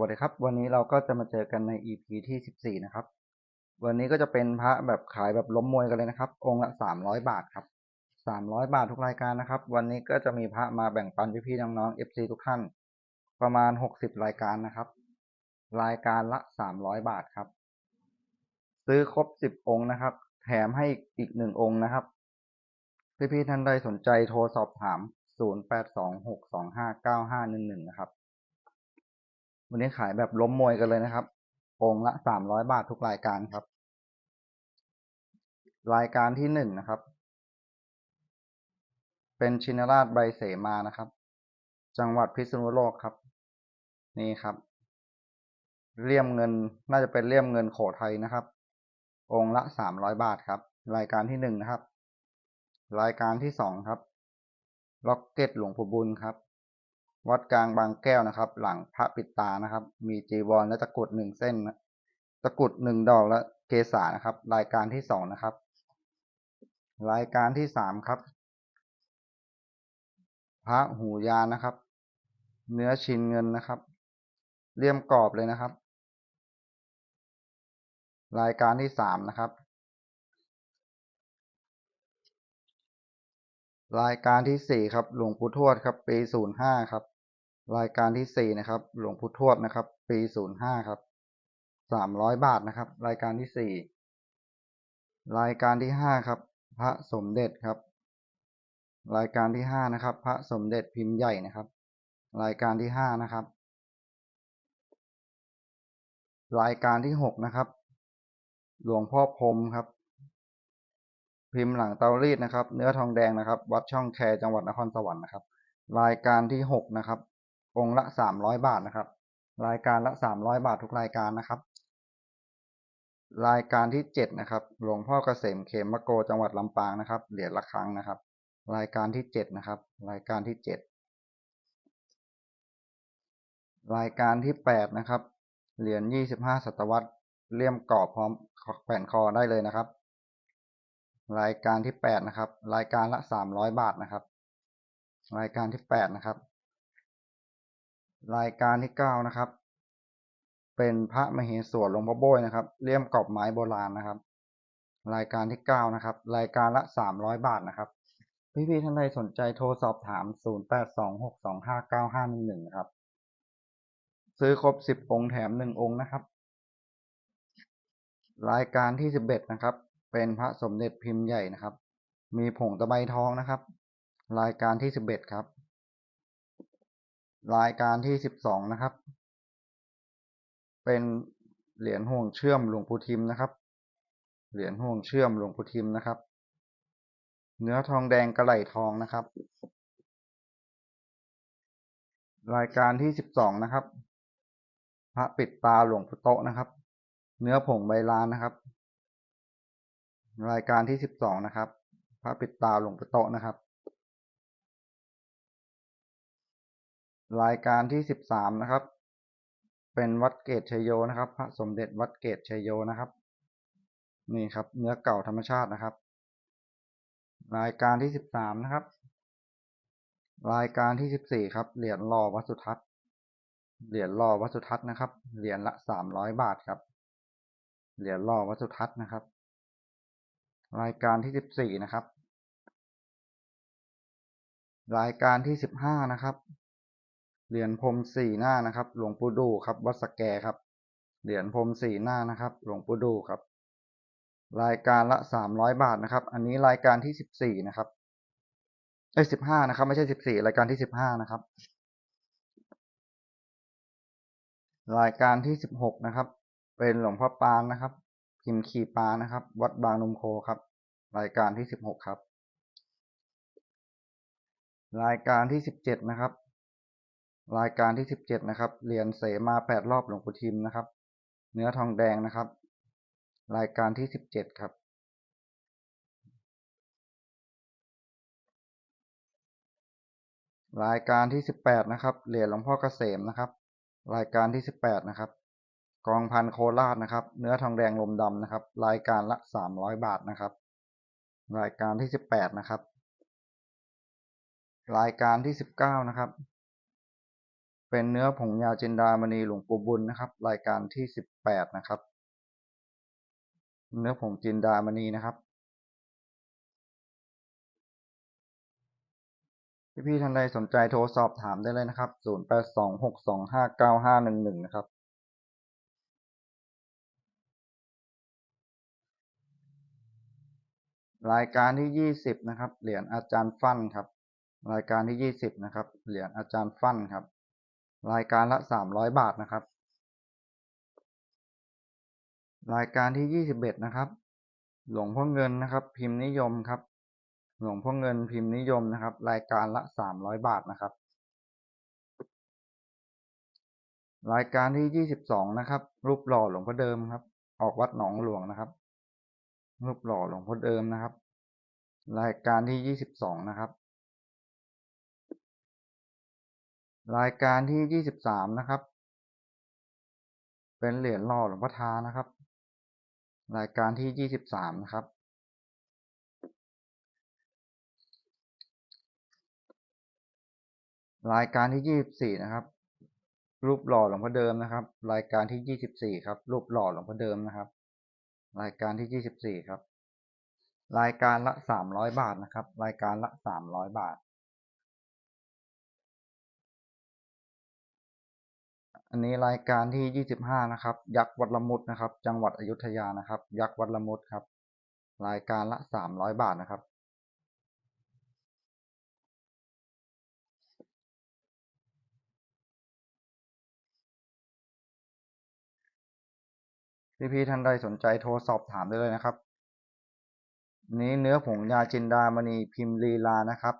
วัสดีครับ วันนี้เราก็จะมาเจอกันใน EP ที่ 14 นะครับ วันนี้ก็จะเป็นพระแบบขายแบบล้มมวยกันเลยนะครับ องค์ละ 300 บาทครับ 300 บาททุกรายการนะครับ วันนี้ก็จะมีพระมาแบ่งปันพี่ๆน้องๆ FC ทุกท่าน ประมาณ 60 รายการนะครับ รายการละ 300 บาทครับ ซื้อครบ 10 องค์นะครับ แถมให้อีกหนึ่งองค์นะครับ พี่ๆท่านใดสนใจโทรสอบถาม 0826259511 นะครับ วันนี้ขายแบบล้มมวยกันเลยนะครับองค์ละ300บาททุกรายการครับ รายการที่หนึ่งนะครับ เป็นชินราชใบเสมานะครับ จังหวัดพิษณุโลกครับ นี่ครับ เลี่ยมเงินน่าจะเป็นเลี่ยมเงินโขไทยนะครับ องค์ละ300บาทครับ รายการที่หนึ่งนะครับ รายการที่สองครับล็อกเก็ตหลวงปู่บุญครับ วัดกลางบางแก้วนะครับ หลังพระปิดตานะครับ มีจีวรและตะกุดหนึ่งเส้น ตะกุดหนึ่งดอกและเกษานะครับ รายการที่สองนะครับ รายการที่สามครับ พระหูยานนะครับ เนื้อชิ้นเงินนะครับเลี่ยมกรอบเลยนะครับ รายการที่สามนะครับ รายการที่สี่ครับ หลวงปู่ทวดครับ ปีศูนย์ห้าครับ รายการที่สี่นะครับ หลวงปู่ทวดนะครับ ปีศูนย์ห้าครับสามร้อยบาทนะครับ รายการที่สี่รายการที่ห้าครับ พระสมเด็จครับ รายการที่ห้านะครับ พระสมเด็จพิมพ์ใหญ่นะครับ รายการที่ห้านะครับ รายการที่หกนะครับ หลวงพ่อพรมครับ พิมพ์หลังเตารีดนะครับ เนื้อทองแดงนะครับ วัดช่องแคจังหวัดนครสวรรค์นะครับ รายการที่หกนะครับ องค์ละสามร้อยบาทนะครับ รายการละสามร้อยบาททุกรายการนะครับ รายการที่เจ็ดนะครับ หลวงพ่อเกษมเขมมะโกจังหวัดลำปางนะครับ เหรียญละครั้งนะครับ รายการที่เจ็ดนะครับ รายการที่เจ็ดรายการที่แปดนะครับ เหรียญยี่สิบห้าศตวรรษเลี่ยมกรอบพร้อมแขวนคอได้เลยนะครับ รายการที่แปดนะครับ รายการละสามร้อยบาทนะครับ รายการที่แปดนะครับ รายการที่เก้านะครับ เป็นพระมเหสวนหลวงพ่อโบยนะครับเลี่ยมกรอบไม้โบราณนะครับ รายการที่เก้านะครับ รายการละสามร้อยบาทนะครับ พี่ๆท่านใดสนใจโทรสอบถามศูนย์แปดสองหกสองห้าเก้าห้าหนึ่งหนึ่งครับ ซื้อครบสิบองค์แถมหนึ่งองค์นะครับ รายการที่สิบเอ็ดนะครับ เป็นพระสมเด็จพิมพ์ใหญ่นะครับ มีผงตะไบทองนะครับ รายการที่สิบเอ็ดครับ รายการที่สิบสองนะครับ เป็นเหรียญห่วงเชื่อมหลวงปู่ทิมนะครับ เหรียญห่วงเชื่อมหลวงปู่ทิมนะครับ เนื้อทองแดงกระไหลทองนะครับ รายการที่สิบสองนะครับ พระปิดตาหลวงปู่โตนะครับ เนื้อผงใบลานนะครับ รายการที่สิบสองนะครับ พระปิดตาหลวงปู่โตนะครับ รายการที่สิบสามนะครับ เป็นวัดเกตชัยโยนะครับ พระสมเด็จวัดเกตชัยโยนะครับ นี่ครับ เนื้อเก่าธรรมชาตินะครับ รายการที่สิบสามนะครับ รายการที่สิบสี่ครับ เหรียญหล่อวัสุทัศน์ เหรียญหล่อวัสุทัศน์นะครับ เหรียญละสามร้อยบาทครับ เหรียญหล่อวัสุทัศน์นะครับ รายการที่สิบสี่นะครับ รายการที่สิบห้านะครับ เหรียญพรมสี่หน้านะครับ หลวงปู่ดูครับ วัดสแกครับ เหรียญพรมสี่หน้านะครับ หลวงปู่ดูครับ รายการละสามร้อยบาทนะครับ อันนี้รายการที่สิบสี่นะครับเอ้สิบห้านะครับ ไม่ใช่สิบสี่รายการที่สิบห้านะครับ รายการที่สิบหกนะครับ เป็นหลวงพ่อปานนะครับ พิมพ์ขีปานะครับ วัดบางนมโคครับ รายการที่สิบหกครับ รายการที่สิบเจ็ดนะครับ รายการที่สิบเจ็ดนะครับเหรียญเสมาแปดรอบหลวงปู่ทิมนะครับ เนื้อทองแดงนะครับ รายการที่สิบเจ็ดครับ รายการที่สิบแปดนะครับ เหรียญหลวงพ่อเกษมนะครับ รายการที่สิบแปดนะครับ กองพันโคราชนะครับ เนื้อทองแดงลมดำนะครับ รายการละสามร้อยบาทนะครับ รายการที่สิบแปดนะครับ รายการที่สิบเก้านะครับ เป็นเนื้อผงยาจินดามณีหลวงปู่บุญนะครับ รายการที่สิบแปดนะครับ เนื้อผงจินดามณีนะครับ พี่ๆท่านใดสนใจโทรสอบถามได้เลยนะครับ0 8 2 6 2 5 9 5 1 1นะครับรายการที่ยี่สิบนะครับ เหรียญอาจารย์ฟั่นครับ รายการที่ยี่สิบนะครับ เหรียญอาจารย์ฟั่นครับ รายการละสามร้อยบาทนะครับ รายการที่ยี่สิบเอ็ดนะครับ หลวงพ่อเงินนะครับ พิมพ์นิยมครับ หลวงพ่อเงินพิมพ์นิยมนะครับ รายการละสามร้อยบาทนะครับ รายการที่ยี่สิบสองนะครับ รูปหล่อหลวงพ่อเดิมครับ ออกวัดหนองหลวงนะครับ รูปหล่อหลวงพ่อเดิมนะครับ รายการที่ยี่สิบสองนะครับ รายการที่ยี่สิบสามนะครับ เป็นเหรียญหล่อหลวงพ่อทานะครับ รายการที่ยี่สิบสามนะครับ รายการที่ยี่สิบสี่นะครับ รูปหล่อหลวงพ่อเดิมนะครับ รายการที่ยี่สิบสี่ครับ รูปหล่อหลวงพ่อเดิมนะครับ รายการที่ยี่สิบสี่ครับ รายการละสามร้อยบาทนะครับ รายการละสามร้อยบาท อันนี้รายการที่ยี่สิบห้านะครับ ยักษ์วัดละมุดนะครับ จังหวัดอยุธยานะครับ ยักษ์วัดละมุดครับ รายการละสามร้อยบาทนะครับ พี่ๆท่านใดสนใจโทรสอบถามได้เลยนะครับ นี้เนื้อผงยาจินดามณีพิมพ์ลีลานะครับ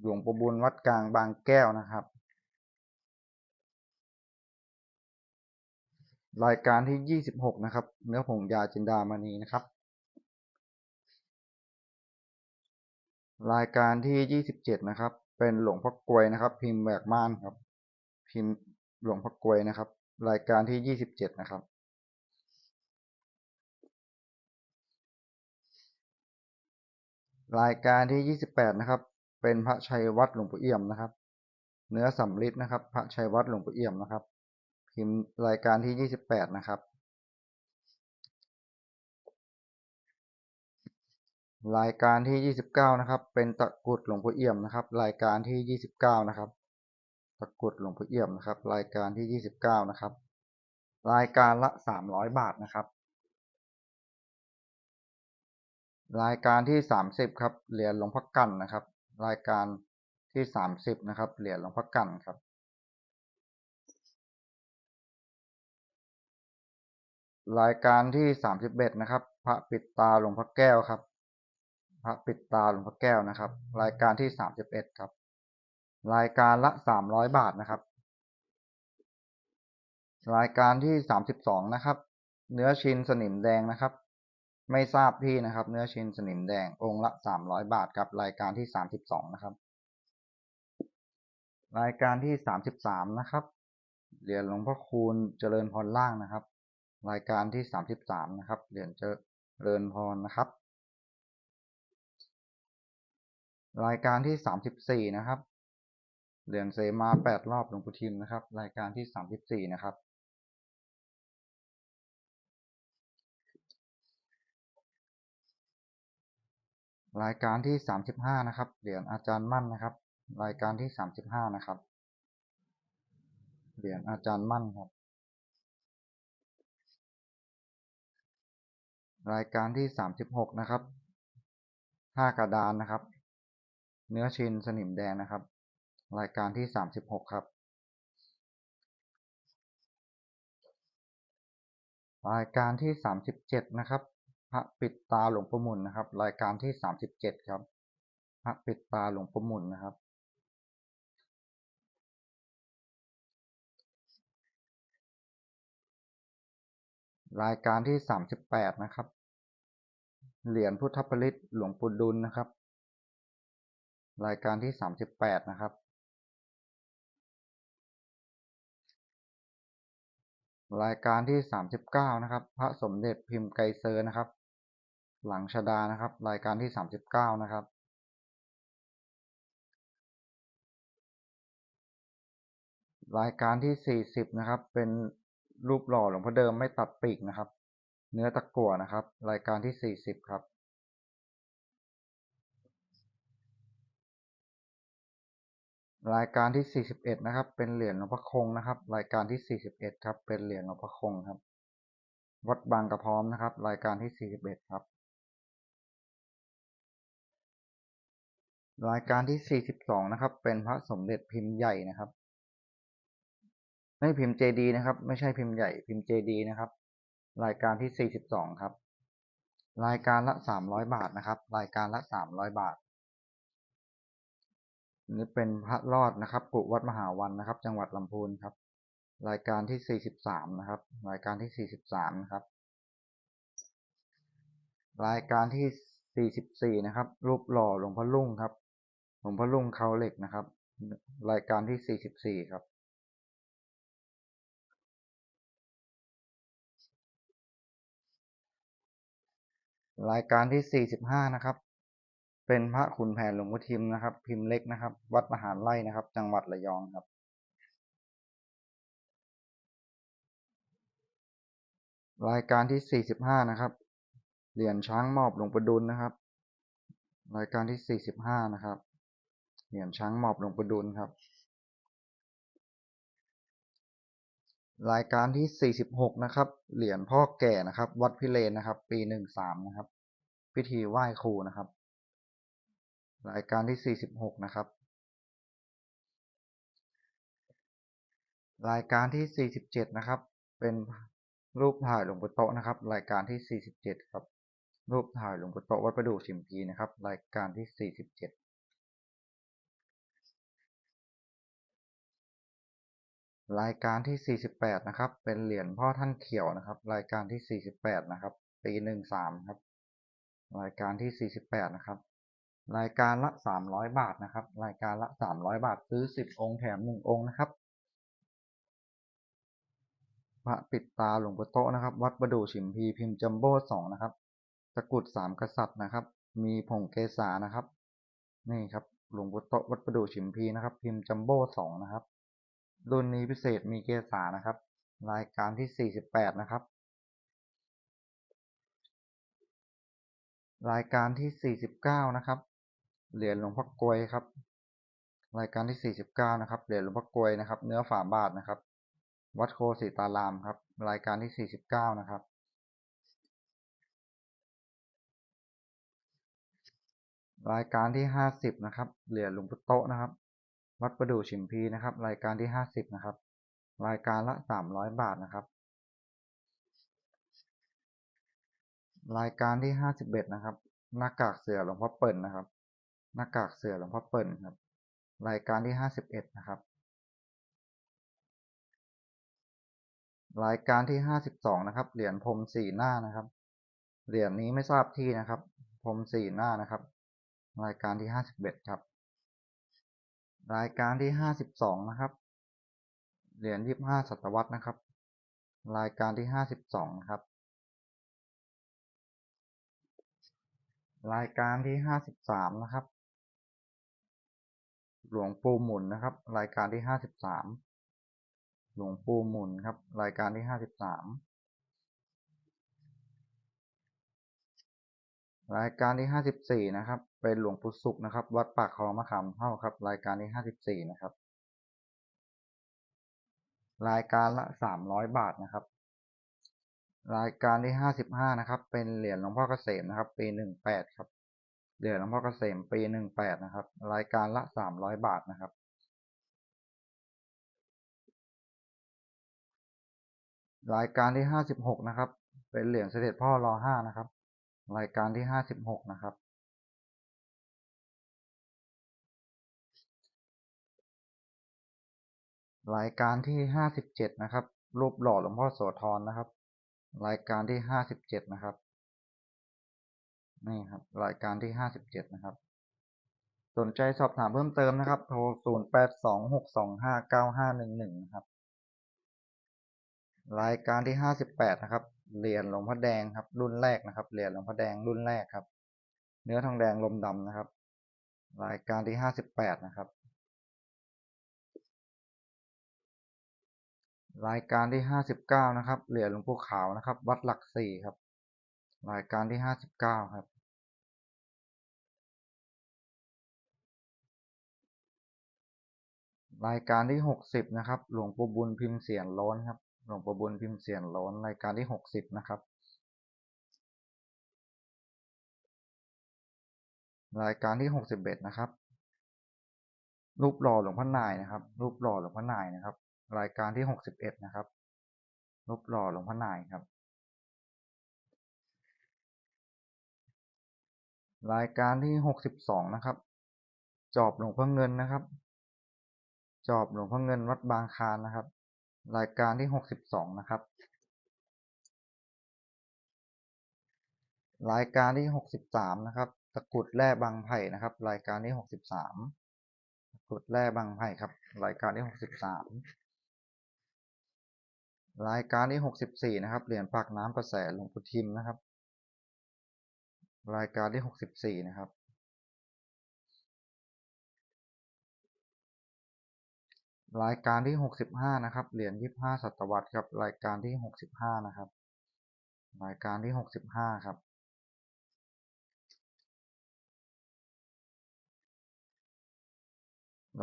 หลวงปู่บุญวัดกลางบางแก้วนะครับ รายการที่ยี่สิบหกนะครับ เนื้อผงยาจินดามณีนะครับ รายการที่ยี่สิบเจ็ดนะครับ เป็นหลวงพ่อกวยนะครับ พิมพ์แบกม่านครับ พิมพ์หลวงพ่อกวยนะครับ รายการที่ยี่สิบเจ็ดนะครับ รายการที่ยี่สิบแปดนะครับ เป็นพระชัยวัดหลวงปู่เอี่ยมนะครับ เนื้อสำริดนะครับ พระชัยวัดหลวงปู่เอี่ยมนะครับ พิมพ์รายการที่ยี่สิบแปดนะครับ รายการที่ยี่สิบเก้านะครับ เป็นตะกุดหลวงพ่อเอี่ยมนะครับ รายการที่ยี่สิบเก้านะครับ ตะกุดหลวงพ่อเอี่ยมนะครับ รายการที่ยี่สิบเก้านะครับ รายการละสามร้อยบาทนะครับ รายการที่สามสิบครับ เหรียญหลวงพ่อกันนะครับ รายการที่สามสิบนะครับ เหรียญหลวงพ่อกันครับ รายการที่สามสิบเอ็ดนะครับ พระปิดตาหลวงพ่อแก้วครับ พระปิดตาหลวงพ่อแก้วนะครับ รายการที่สามสิบเอ็ดครับ รายการละสามร้อยบาทนะครับ รายการที่สามสิบสองนะครับ เนื้อชินสนิมแดงนะครับ ไม่ทราบที่นะครับ เนื้อชินสนิมแดงองค์ละสามร้อยบาทครับรายการที่สามสิบสองนะครับ รายการที่สามสิบสามนะครับเหรียญหลวงพ่อคูณเจริญพรล่างนะครับ รายการที่สามสิบสามนะครับ เหรียญเจริญพรนะครับ รายการที่สามสิบสี่นะครับ เหรียญเสมาแปดรอบหลวงปู่ทิมนะครับ รายการที่สามสิบสี่นะครับ รายการที่สามสิบห้านะครับ เหรียญอาจารย์มั่นนะครับ รายการที่สามสิบห้านะครับ เหรียญอาจารย์มั่นครับ รายการที่สามสิบหกนะครับห้ากระดานนะครับ เนื้อชินสนิมแดงนะครับ รายการที่สามสิบหกครับ รายการที่สามสิบเจ็ดนะครับพระปิดตาหลวงปู่หมุนนะครับ รายการที่สามสิบเจ็ดครับพระปิดตาหลวงปู่หมุนนะครับรายการที่สามสิบแปดนะครับ เหรียญพุทธปริตหลวงปู่ดุลนะครับ รายการที่สามสิบแปดนะครับ รายการที่สามสิบเก้านะครับ พระสมเด็จพิมพ์ไกเซอร์นะครับ หลังชดานะครับ รายการที่สามสิบเก้านะครับ รายการที่สี่สิบนะครับ เป็นรูปหล่อหลวงพ่อเดิมไม่ตัดปีกนะครับ เนื้อตะกั่วนะครับ รายการที่สี่สิบครับ รายการที่สี่สิบเอ็ดนะครับ เป็นเหรียญหลวงพ่อคงนะครับ รายการที่สี่สิบเอ็ดครับ เป็นเหรียญหลวงพ่อคงครับ วัดบางกระพร้อมนะครับ รายการที่สี่สิบเอ็ดครับ รายการที่สี่สิบสองนะครับ เป็นพระสมเด็จพิมพ์ใหญ่นะครับไม่พิมพ์เจดีนะครับ ไม่ใช่พิมพ์ใหญ่พิมพ์เจดีนะครับ รายการที่สี่สิบสองครับ รายการละสามร้อยบาทนะครับ รายการละสามร้อยบาทนี่เป็นพระรอดนะครับกุวัดมหาวันนะครับ จังหวัดลำพูนครับ รายการที่สี่สิบสามนะครับ รายการที่สี่สิบสามนะครับ รายการที่สี่สิบสี่นะครับ รูปหล่อหลวงพ่อลุ่งครับหลวงพ่อลุ่งเขาเหล็กนะครับ รายการที่สี่สิบสี่ครับ รายการที่สี่สิบห้านะครับ เป็นพระขุนแผนหลวงพ่อทิมนะครับ พิมพ์เล็กนะครับ วัดมหาไร่นะครับ จังหวัดระยองครับ รายการที่สี่สิบห้านะครับ เหรียญช้างมอบหลวงประดุลนะครับ รายการที่สี่สิบห้านะครับ เหรียญช้างมอบหลวงประดุลครับ รายการที่ 46 นะครับ เหรียญพ่อแก่นะครับ วัดพิเรนนะครับ ปี 13 นะครับ พิธีไหว้ครูนะครับ รายการที่ 46 นะครับ รายการที่ 47 นะครับ เป็นรูปถ่ายหลวงปู่โตนะครับ รายการที่ 47 ครับ รูปถ่ายหลวงปู่โตวัดประดู่สิมพีนะครับ รายการที่ 47 รายการที่สี่สิบแปดนะครับ เป็นเหรียญพ่อท่านเขียวนะครับ รายการที่สี่สิบแปดนะครับ ปีหนึ่งสามครับ รายการที่สี่สิบแปดนะครับ รายการละสามร้อยบาทนะครับ รายการละสามร้อยบาทซื้อสิบองค์แถมหนึ่งองค์นะครับ พระปิดตาหลวงปู่โตนะครับ วัดประดู่ฉิมพีพิมพ์จัมโบ้สองนะครับ ตะกุดสามกษัตริย์นะครับ มีผงเกษานะครับ นี่ครับ หลวงปู่โตวัดประดู่ฉิมพีนะครับ พิมพ์จัมโบ้สองนะครับ รุ่นนี้พิเศษมีเกษานะครับ รายการที่สี่สิบแปดนะครับ รายการที่สี่สิบเก้านะครับ เหรียญหลวงพ่อกลวยครับ รายการที่สี่สิบเก้านะครับ เหรียญหลวงพ่อกลวยนะครับ เนื้อฝาบาทนะครับ วัดโคสิตารามครับ รายการที่สี่สิบเก้านะครับรายการที่ห้าสิบนะครับ เหรียญหลวงปู่โตนะครับ วัดประดู่ฉิมพีนะครับ รายการที่ห้าสิบนะครับ รายการละสามร้อยบาทนะครับ รายการที่ห้าสิบเอ็ดนะครับ หน้ากากเสือหลวงพ่อเปิ่นนะครับ หน้ากากเสือหลวงพ่อเปิ่นครับ รายการที่ห้าสิบเอ็ดนะครับ รายการที่ห้าสิบสองนะครับ เหรียญพรมสี่หน้านะครับ เหรียญนี้ไม่ทราบที่นะครับ พรมสี่หน้านะครับ รายการที่ห้าสิบเอ็ดครับ รายการที่ห้าสิบสองนะครับ เหรียญยี่บห้าศตวรรษนะครับ รายการที่ห้าสิบสองครับ รายการที่ห้าสิบสามนะครับ หลวงปู่หมุนนะครับ รายการที่ห้าสิบสามหลวงปู่หมุนครับ รายการที่ห้าสิบสาม รายการที่ห้าสิบสี่นะครับ เป็นหลวงปู่สุขนะครับ วัดปากคลองมะขามเท่าครับ รายการที่ห้าสิบสี่นะครับ รายการละสามร้อยบาทนะครับ รายการที่ห้าสิบห้านะครับ เป็นเหรียญหลวงพ่อเกษมนะครับ ปีหนึ่งแปดครับ เหรียญหลวงพ่อเกษมปีหนึ่งแปดนะครับ รายการละสามร้อยบาทนะครับรายการที่ห้าสิบหกนะครับ เป็นเหรียญเสด็จพ่อรอห้านะครับ รายการที่ห้าสิบหกนะครับ รายการที่ห้าสิบเจ็ดนะครับ รูปหล่อหลวงพ่อโสธรนะครับ รายการที่ห้าสิบเจ็ดนะครับ นี่ครับ รายการที่ห้าสิบเจ็ดนะครับ สนใจสอบถามเพิ่มเติมนะครับ โทรศูนย์แปดสองหกสองห้าเก้าห้าหนึ่งหนึ่งนะครับ รายการที่ห้าสิบแปดนะครับ เหรียญหลวงพ่อแดงครับ รุ่นแรกนะครับเหรียญหลวงพ่อแดงรุ่นแรกครับ เนื้อทองแดงลมดำนะครับ รายการที่ห้าสิบแปดนะครับ รายการที่ห้าสิบเก้านะครับเหรียญหลวงปู่ขาวนะครับ วัดหลักสี่ครับ รายการที่ห้าสิบเก้าครับรายการที่หกสิบนะครับ หลวงปู่บุญพิมพ์เสียนโล้นครับ หลวงปู่บุญพิมพ์เสียนโล้นรายการที่หกสิบนะครับ รายการที่หกสิบเอ็ดนะครับ รูปหล่อหลวงพ่อนายนะครับ รูปหล่อหลวงพ่อนายนะครับ รายการที่หกสิบเอ็ดนะครับ รูปหล่อหลวงพ่อนายครับ รายการที่หกสิบสองนะครับ จอบหลวงพ่อเงินนะครับ จอบหลวงพ่อเงินวัดบางคานนะครับ รายการที่หกสิบสองนะครับ รายการที่หกสิบสามนะครับ ตะกรุดแร่บางไผ่นะครับ รายการที่หกสิบสามตะกรุดแร่บางไผ่ครับ รายการที่หกสิบสามรายการที่หกสิบสี่นะครับ เหรียญปากน้ำประแสหลวงปู่ทิมนะครับ รายการที่หกสิบสี่นะครับ รายการที่หกสิบห้านะครับ เหรียญยี่ห้าศตวรรษครับ รายการที่หกสิบห้านะครับ รายการที่หกสิบห้าครับ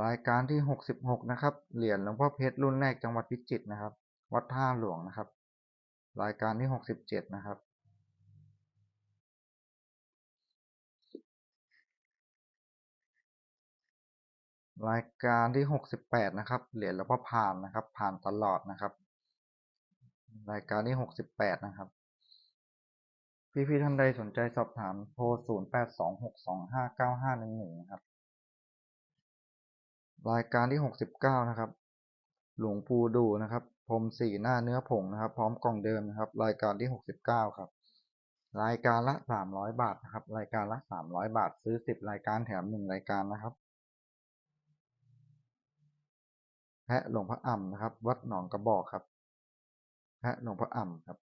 รายการที่หกสิบหกนะครับ เหรียญหลวงพ่อเพชรรุ่นแรกจังหวัดพิจิตรนะครับ วัดท่าหลวงนะครับ รายการที่หกสิบเจ็ดนะครับ รายการที่หกสิบแปดนะครับ เหรียญหลวงพ่อผ่านนะครับ ผ่านตลอดนะครับ รายการที่หกสิบแปดนะครับ พี่พี่ๆท่านใดสนใจสอบถามโทรศูนย์แปดสองหกสองห้าเก้าห้าหนึ่งหนึ่งนะครับ รายการที่หกสิบเก้านะครับ หลวงปู่ดูนะครับพรมสีหน้าเนื้อผงนะครับ พร้อมกล่องเดิมนะครับ รายการที่หกสิบเก้าครับ รายการละสามร้อยบาทนะครับ รายการละสามร้อยบาทซื้อสิบรายการแถมหนึ่งรายการนะครับ แพะหลวงพระอ่ำนะครับ วัดหนองกระบอกครับแพะหลวงพระอ่ำครับ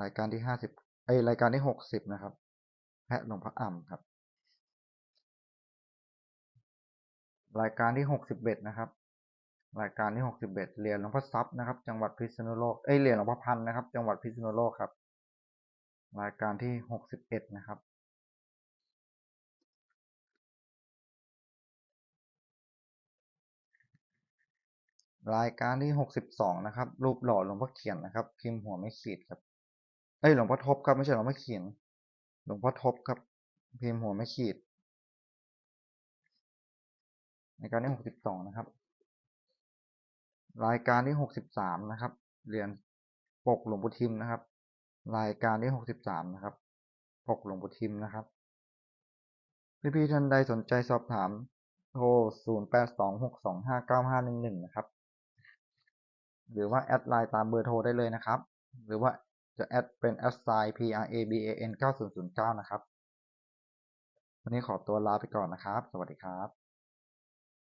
รายการที่ห้าสิบไอรายการที่หกสิบนะครับแพะหลวงพระอ่ำครับ รายการที่หกสิบเอ็ดนะครับ รายการที่หกสิบเอ็ดเหรียญหลวงพ่อทรัพย์นะครับ จังหวัดพิษณุโลกเอ้ยเหรียญหลวงพ่อพันนะครับ จังหวัดพิษณุโลกครับ รายการที่หกสิบเอ็ดนะครับ รายการที่หกสิบสองนะครับ รูปหล่อหลวงพ่อเขียนนะครับ พิมพ์หัวไม่ขีดครับเอ้ยหลวงพ่อทบครับไม่ใช่หลวงพ่อเขียน หลวงพ่อทบครับ พิมพ์หัวไม่ขีดรายการที่หกสิบสองนะครับ รายการที่หกสิบสามนะครับ เรียญปกหลวงปู่ทิมนะครับ รายการที่หกสิบสามนะครับ ปกหลวงปู่ทิมนะครับ พี่ๆท่านใดสนใจสอบถามโทรศูนย์แปดสองหกสองห้าเก้าห้าหนึ่งหนึ่งนะครับ หรือว่าแอดไลน์ตามเบอร์โทรได้เลยนะครับ หรือว่าจะแอดเป็นแอดไซน์ P R A B A N 9009 นะครับ วันนี้ขอตัวลาไปก่อนนะครับ สวัสดีครับ